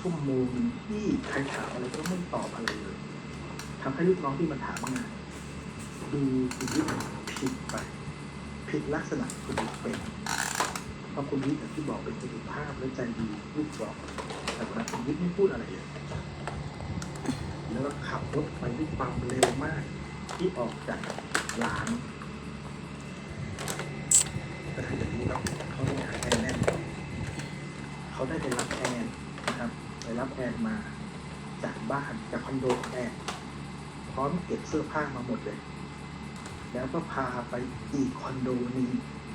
ชั่วโมงที่ใครถามอะไรก็ไม่ตอบอะไรเลยทำให้ลูกน้องที่มาถามงานดูคุณวิทย์ผิดไป ผิดลักษณะคุณวิทย์เป็นเพราะคุณวิทย์ที่บอกเป็นคนสุภาพและใจดีลูกบอกแต่วันนั้นคุณวิทย์ไม่พูดอะไรเลยแล้วก็ขับรถไปด้วยความเร็วมาก ที่ออกจากร้านแต่ถ้าอย่างนี้เราเขาต้องหาแอนแน่นเขาได้ไปรับแนน รับไปรับแอนมาจากบ้านจากคอนโดของแอนพร้อมเก็บเสื้อผ้ามาหมดเลย แล้วก็พาไปอีกคอนโดนึง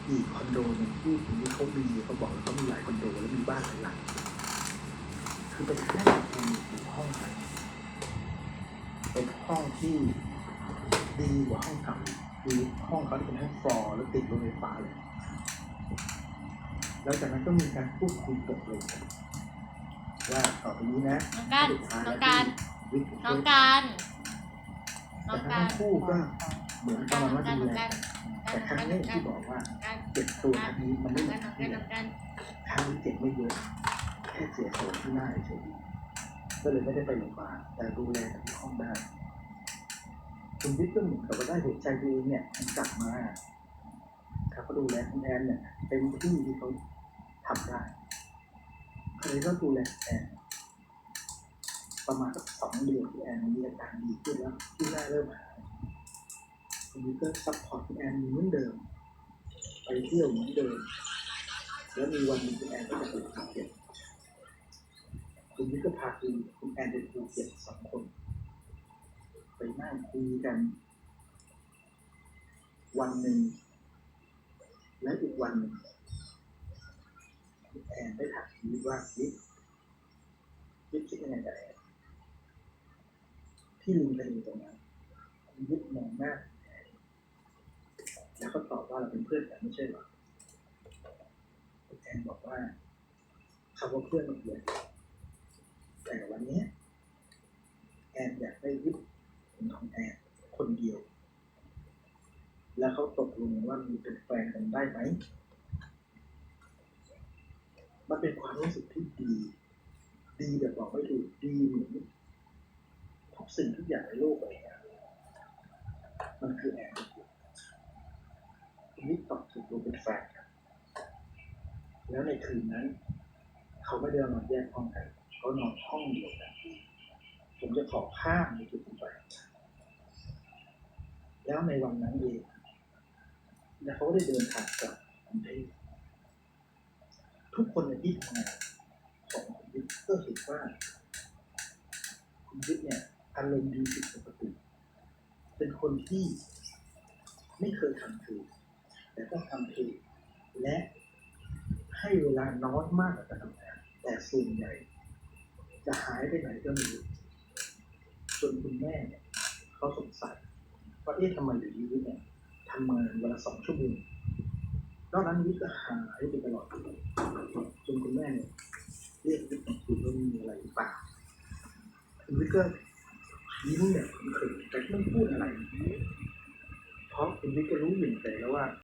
อีกคอนโดนึงที่ที่เขามีเขาบอกว่าเขามีหลายคอนโดแล้วมีบ้านหลายหลังคือไปให้แอนอยู่ห้องเป็นห้องที่ดีกว่าห้องเก่าอีกคือห้องเขาที่เป็นห้องฟลอร์แล้วติดรถไฟฟ้าเลย แล้วจากนั้นก็มีการพูดคุยตกลงกัน ว่าต่อไปนี้นะน้องการสุดท้ายน้แล้อวงการที่วิกฤตน้องการน้แต่องทั้การงคู่ก็เหมือนประมาณว่าน้องดูการแลแต่ครั้งนี้ที่บอกว่าการเจ็บตัวครั้งนี้มันไม่เหมือนน้องครั้กางรที่น้แล้องวการครั้งนี้เจ็บไม่เยอะแค่เสียโฉมที่หน้าเฉยๆก็เลยไม่ได้ไปโรงพยาบาลแต่ดูแลกันที่ห้องได้คุณวิทย์ก็เหมือนกับว่าได้หัวใจตัวเองเนี่ยมันกลับมาครับก็ดูแลคุณแอนเนี่ยเป็นที่ที่เขาทำได้ ก็เลยก็ดูแลแอนประมาณสักสองเดือนที่แอนมีอาการดีขึ้นแล้วที่หน้าเริ่มหายคุณวิทย์ก็ซัพพอร์ตแอนเหมือนเดิม ไปเที่ยวเหมือนเดิม แล้วมีวันหนึงคุณแอนก็จะไปภูเก็ตคุณวิทย์ก็พาคุณคุณแอนไปภูเก็ตสองคน ไปนั่งคุยกัน วันหนึ่งและอีกวันหนึ่ง นได้ถามคุณวิทย์ว่าวิทย์วิทย์คิดยังไงกับแอนที่ลิงทะเลตรงนั้นคุณวิทย์มองหน้าแอนแล้วก็ตอบว่าเราเป็นเพื่อนกันไม่ใช่หรอแอนบอกว่าคำว่าเพื่อนมันเปลี่ยนแต่วันนี้แอนอยากได้วิทย์เป็นของแอนคนเดียว แล้วเขาตกลงว่ามีเป็นแฟนกันได้ไหม มันเป็นความรู้สึกที่ดี ดีแบบบอกไม่ถูกดีเหมือนทุกสิ่งทุกอย่างในโลกเลยอะมันคือแอนนิดตอบถูกลงเป็นแฟนกันแล้วในคืนนั้น เขาไม่ได้นอนแยกห้องกันเขานอนห้องเดียวกันผมจะขอข้ามในจุดนี้ไปแล้วในวันนั้นเองแล้วเขาได้เดินทางกลับกรุงเทพ ทุกคนในที่ทำงานของคุณวิทย์ก็เห็นว่า คุณวิทย์เนี่ยอารมณ์ดีผิดปกติ เป็นคนที่ไม่เคยทำเพลงแต่ต้องทำเพลงและให้เวลาน้อยมากกับการทำงานแต่ส่วนใหญ่จะหายไปไหนก็ไม่รู้จนคุณแม่เนี่ยเขาสงสัยว่าเอ๊ะทำไมอยู่ดีวิทย์เนี่ยทำงานเวละสองชั่วโมงนอกนั้นวิทย์ก็หายไปตลอดเลย จนคุณแม่เนี่ยเรียกวิทย์มาคุยว่ามีอะไรหรือเปล่าคุณวิทย์ก็ยิ้มเนี่ยเขินแต่ไม่พูดอะไร เพราะคุณวิกก็รู้อยู่ในใจแล้วว่า